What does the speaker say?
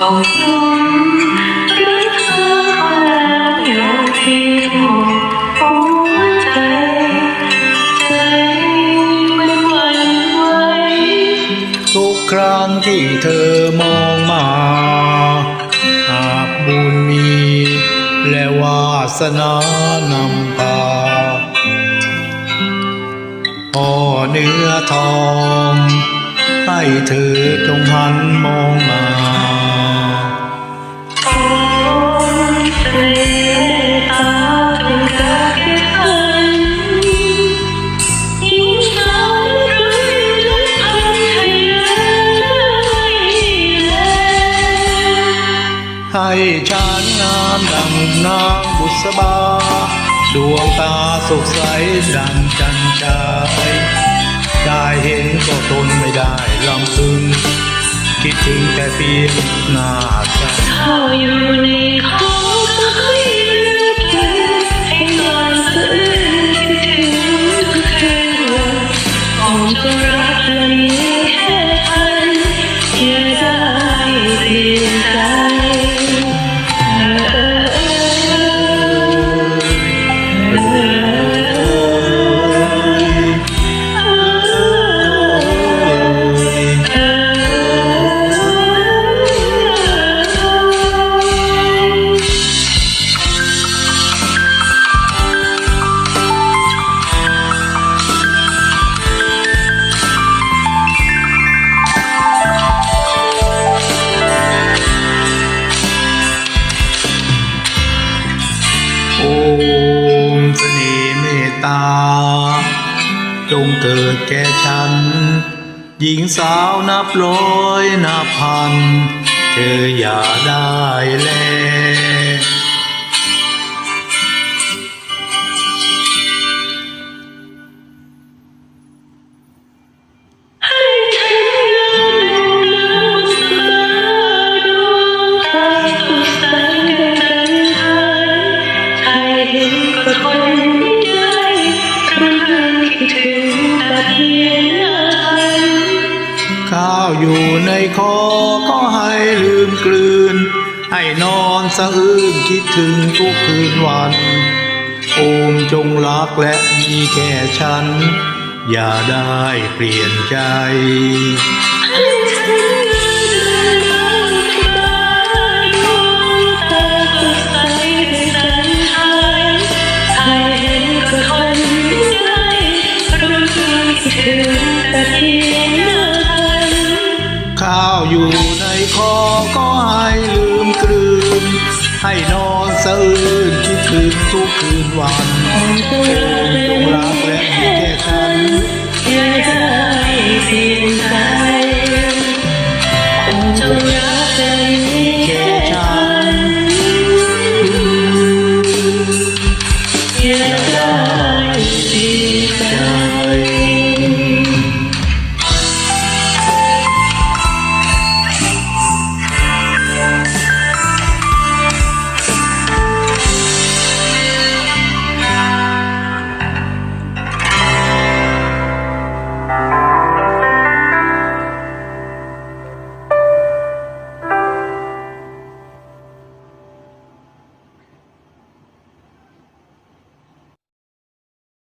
ตกหลุมรักเธอคนแล้วอยู่ที่หมดหัวใจใจมันหวั่นไหวทุกครั้งที่เธอ มองมา หากบุญมี และวาสนานำพาพ่อเนื้อทอง ให้เธอจงหันมองมา ให้ฉันงามดังนางบุษบา ดวงตาสดใสดังจันทรายได้เห็นก็ทนไม่ได้ลำพึง คิดถึงแต่เพียงหน้าจันข้าอยู่ในของก็ให้เรากินให้นอนสะอื้นคิดถึงทุกคืนวันผมจะรัก ตา จงเกิดแก่ฉัน หญิงสาวนับร้อยนับพัน เธออย่าได้แล อยู่ในคอก็ให้ลืมกลืน ให้นอนสะอื้นคิดถึงทุกคืนวันโอมจงรักและมีแค่ฉัน อย่าได้เปลี่ยนใจ ข้าวอยู่ในคอก็ให้ลืมกลืน ให้นอนสะอื้นคิดถึงทุกคืนวันจงรักและให้แค่ฉันเพีจงรักและให้แก่ฉันอย่าได้ดีใจ